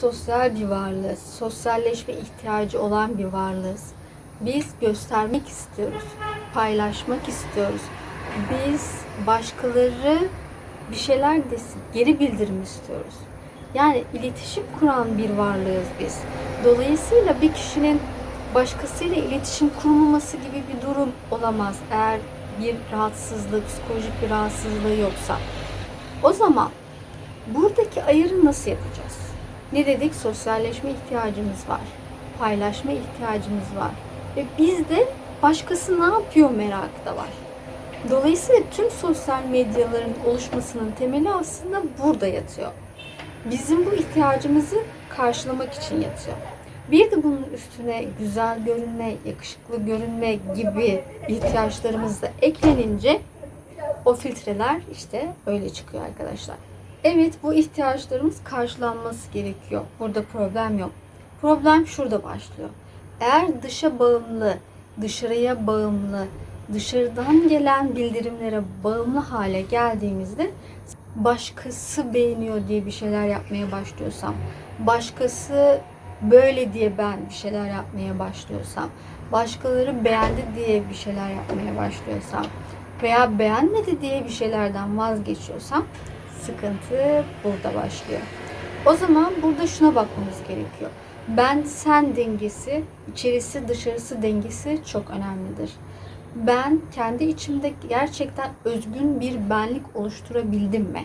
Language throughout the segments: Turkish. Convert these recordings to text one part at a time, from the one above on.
Sosyal bir varlığız. Sosyalleşme ihtiyacı olan bir varlığız. Biz göstermek istiyoruz. Paylaşmak istiyoruz. Biz başkaları bir şeyler desin, geri bildirim istiyoruz. Yani iletişim kuran bir varlığız biz. Dolayısıyla bir kişinin başkasıyla iletişim kurmaması gibi bir durum olamaz eğer bir rahatsızlık, psikolojik bir rahatsızlığı yoksa. O zaman buradaki ayırı nasıl yapacağız? Ne dedik? Sosyalleşme ihtiyacımız var. Paylaşma ihtiyacımız var. Ve bizde başkası ne yapıyor merakı da var. Dolayısıyla tüm sosyal medyaların oluşmasının temeli aslında burada yatıyor. Bizim bu ihtiyacımızı karşılamak için yatıyor. Bir de bunun üstüne güzel görünme, yakışıklı görünme gibi ihtiyaçlarımız da eklenince o filtreler işte öyle çıkıyor arkadaşlar. Evet bu ihtiyaçlarımız karşılanması gerekiyor. Burada problem yok. Problem şurada başlıyor. Eğer dışa bağımlı, dışarıya bağımlı, dışarıdan gelen bildirimlere bağımlı hale geldiğimizde başkası beğeniyor diye bir şeyler yapmaya başlıyorsam, başkası böyle diye ben bir şeyler yapmaya başlıyorsam, başkaları beğendi diye bir şeyler yapmaya başlıyorsam veya beğenmedi diye bir şeylerden vazgeçiyorsam sıkıntı burada başlıyor. O zaman burada şuna bakmamız gerekiyor. Ben sen dengesi, içerisi dışarısı dengesi çok önemlidir. Ben kendi içimde gerçekten özgün bir benlik oluşturabildim mi?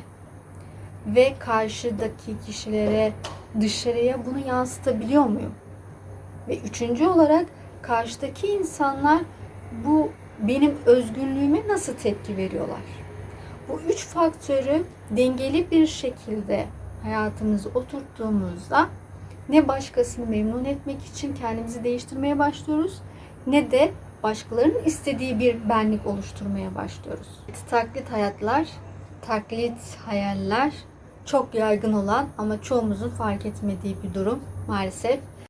Ve karşıdaki kişilere, dışarıya bunu yansıtabiliyor muyum? Ve üçüncü olarak karşıdaki insanlar bu benim özgünlüğüme nasıl tepki veriyorlar? Bu üç faktörü dengeli bir şekilde hayatımıza oturttuğumuzda ne başkasını memnun etmek için kendimizi değiştirmeye başlıyoruz ne de başkalarının istediği bir benlik oluşturmaya başlıyoruz. Taklit hayatlar, taklit hayaller çok yaygın olan ama çoğumuzun fark etmediği bir durum maalesef.